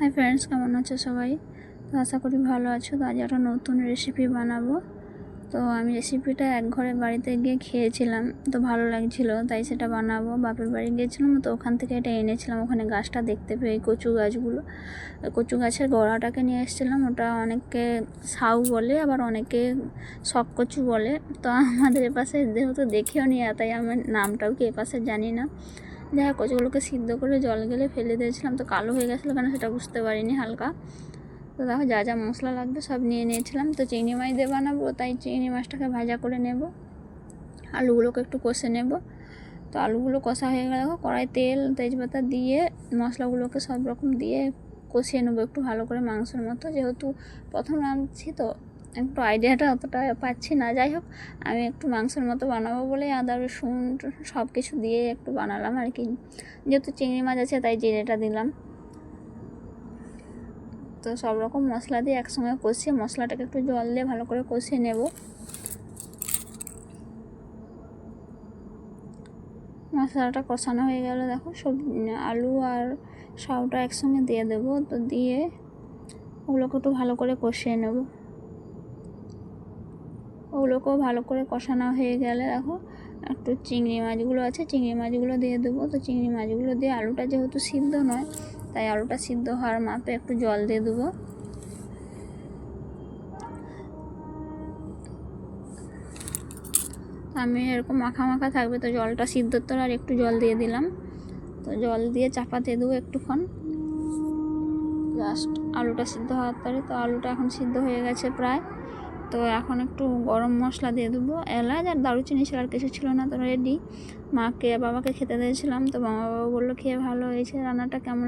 Hi friends কেমন আছো সবাই? তো আশা করি ভালো আছো। তো আজ একটা নতুন রেসিপি বানাবো। তো আমি রেসিপিটা এক ঘরে বাড়িতে গিয়ে খেয়েছিলাম। তো ভালো লাগছিল, তাই সেটা বানাবো। বাপের বাড়ি গিয়েছিলাম, তো ওখান থেকে এটা এনেছিলাম। ওখানে গাছটা দেখতে পেয়ে কচু গাছগুলো। কচু গাছের গোড়াটাকে নিয়ে এসেছিলাম। ওটা অনেকে সাউ বলে, আবার অনেকে শখ কচু বলে। তো আমাদের এপাশে যেহেতু দেখেও নি তাই আমার নামটাও কি এপাশে জানি না। যাই হোক কচুগুলোকে সিদ্ধ করে জল গেলে ফেলে দিয়েছিলাম, তো কালো হয়ে গেছিল কেন সেটা বুঝতে পারিনি হালকা। তো দেখো, যা যা মশলা লাগবে সব নিয়ে নিয়েছিলাম, তো চিংড়ি মাছ দিয়ে বানাবো, তাই চিংড়ি মাছটাকে ভাজা করে নেব। আলুগুলোকে একটু কষে নেব। তো আলুগুলো কষা হয়ে গেলে কড়াই তেল, তেজপাতা দিয়ে মশলাগুলোকে সব রকম দিয়ে কষিয়ে নেব একটু ভালো করে মাংসের মতো, যেহেতু প্রথম রাঁধছি তো একটু আইডিয়াটা অতটা পাচ্ছি না। যাই হোক, আমি একটু মাংসের মতো বানাবো বলে আদা, রসুন সব কিছু দিয়ে একটু বানালাম আর কি। যেহেতু চিংড়ি মাছ আছে, তাই জিরেটা দিলাম। তো সব রকম মশলা দিয়ে একসঙ্গে কষিয়ে মশলাটাকে একটু জল দিয়ে ভালো করে কষিয়ে নেব। মশলাটা কষানো হয়ে গেলে, দেখো। সব, আলু আর সবটা একসঙ্গে দিয়ে দেবো। তো দিয়ে ওগুলোকে একটু ভালো করে কষিয়ে নেব। ওগুলোকেও ভালো করে কষানো হয়ে গেলে দেখো, একটু চিংড়ি মাছগুলো আছে, চিংড়ি মাছগুলো দিয়ে দেবো। তো চিংড়ি মাছগুলো দিয়ে আলুটা যেহেতু সিদ্ধ নয়, তাই আলুটা সিদ্ধ হওয়ার মাপে একটু জল দিয়ে দেবো। আমি এরকম মাখা মাখা থাকবে, তো জলটা সিদ্ধ তো আর একটু জল দিয়ে দিলাম। তো জল দিয়ে চাপা দিয়ে দেবো একটুক্ষণ। জাস্ট আলুটা সিদ্ধ হওয়ার পরে, তো আলুটা এখন সিদ্ধ হয়ে গেছে প্রায়। তো এখন একটু গরম মশলা দিয়ে দেবো। এলাচ আর দারুচিনি ছিল আর কিছু ছিল না, তো রেডি মাকে বাবাকে খেতে দিয়েছিলাম, তো মা বাবা বলল, খেয়ে ভালো হয়েছে, রান্নাটা কেমন